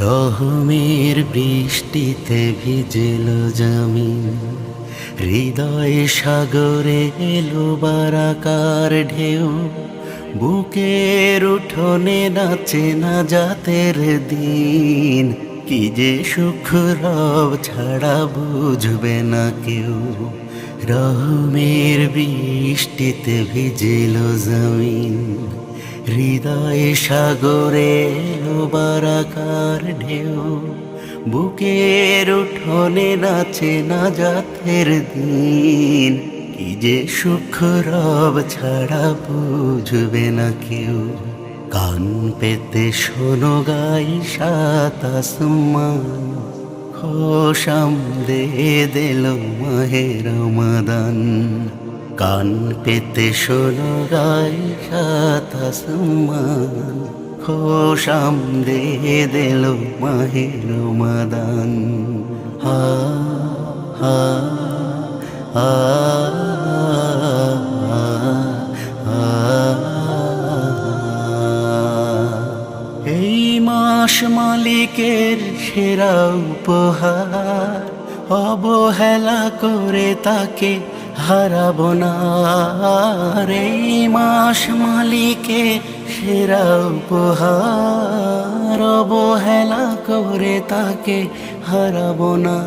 রহমের বৃষ্টিতে ভিজল জামিন। হৃদয় সাগরে এলো বারাকার ঢেউ। বুকের উঠোনে নাচে না জাতের দিন। কি যে সুখ রব ছাড়া বুঝবে না কেউ। রহমের বৃষ্টিতে ভিজেল জমিন। হৃদয় সাগরে বারাকার ঢেউ, বুকের উঠোনে নাচে না জাতের দিন, কি যে সুখ রব ছাড়া বুঝবে না কেউ। কান পেতে শোনো গাই সাত আসমান খোশাম দে দিল মাহে রমাদান। কান পেতে শোনো গাই সাত আসমান। খোশাম দে দিল মাহে রমাদান হা। এই মাস মালিকের সেরা উপহার। অবহেলা করে তাকে হারাবো না। এই মাস মালিকের সেরা উপহার অবহেলা করে তাকে হারাবো না।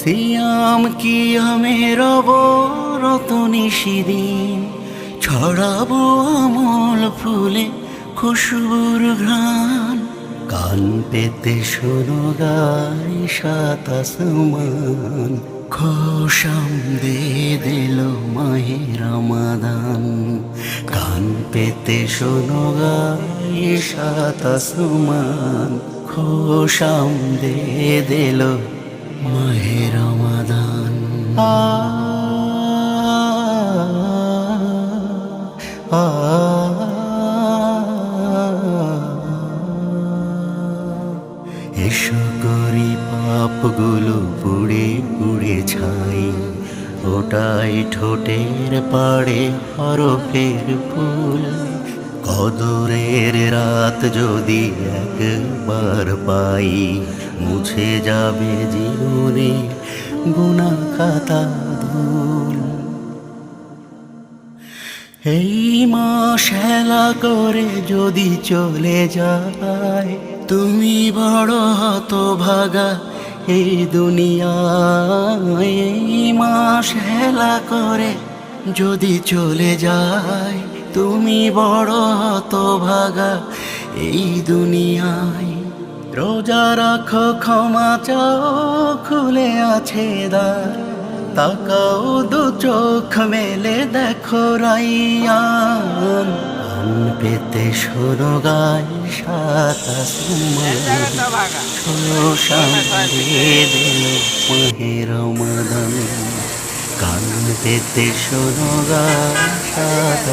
সিয়াম কি আমের অবরত নিশিদিন ছড়াবো আমল ফুলে খুশবুর ঘ্রাণ। কান পেতে শোনো গাই সাত আসমান। খোশাম দে দিল মাহে রমাদান কান পেতে শোনো গাই সাত আসমান দে দিল মাহে আ এসো করি পাপগুলো পুড়ে পুড়ে ছাই, ওটাই ঠোঁটের পাড়ে হরফের ফুল। কদরের রাত যদি একবার পাই, মুছে যাবে জীবনে গুণা খাতা ধুল। এই মাস হেলা করে যদি চলে যায়, তুমি বড় হত ভাগা এই দুনিয়ায় মাস হেলা করে যদি চলে যায়, তুমি বড় হত ভাগা এই দুনিয়ায় রোজা রাখো, ক্ষমা চাও, খুলে আছে দ্বার। তাকাও দু চোখ মেলে, দেখো রাইয়ান। কান পেতে শোনো গাই সাত মহের মদন কান পেতে শুরু গাই সাত